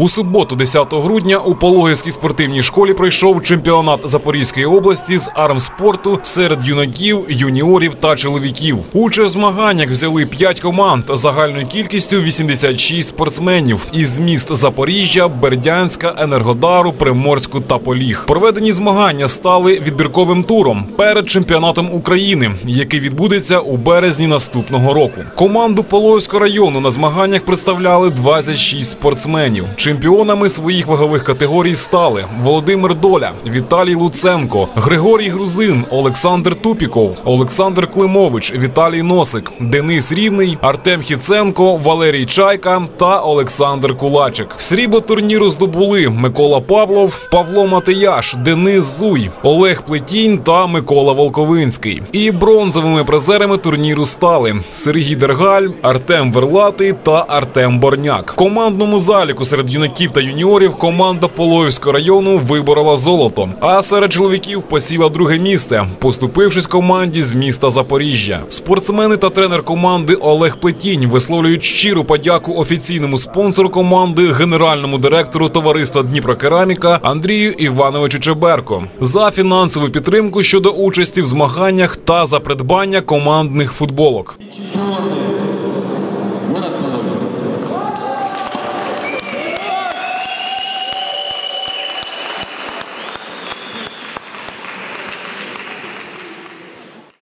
У суботу, 10 грудня, у Пологівській спортивній школі пройшов чемпіонат Запорізької області з армспорту серед юнаків, юніорів та чоловіків. Участь в змаганнях взяли 5 команд загальною кількістю 86 спортсменів із міст Запоріжжя, Бердянська, Енергодару, Приморську та Поліг. Проведені змагання стали відбірковим туром перед чемпіонатом України, який відбудеться у березні наступного року. Команду Пологівського району на змаганнях представляли 26 спортсменів. Чемпіонами своїх вагових категорій стали Володимир Доля, Віталій Луценко, Григорій Грузин, Олександр Тупіков, Олександр Климович, Віталій Носик, Денис Рівний, Артем Хіценко, Валерій Чайка та Олександр Кулачик. Срібло турніру здобули Микола Павлов, Павло Матияш, Денис Зуй, Олег Плетінь та Микола Волковинський. І бронзовими призерами турніру стали Сергій Дергаль, Артем Верлатий та Артем Борняк. Командному заліку серед юнаків та юніорів команда Полоївського району виборола золото, а серед чоловіків посіла друге місце, поступившись команді з міста Запоріжжя. Спортсмени та тренер команди Олег Плетінь висловлюють щиру подяку офіційному спонсору команди, генеральному директору товариства Дніпрокераміка Андрію Івановичу Чеберко за фінансову підтримку щодо участі в змаганнях та за придбання командних футболок.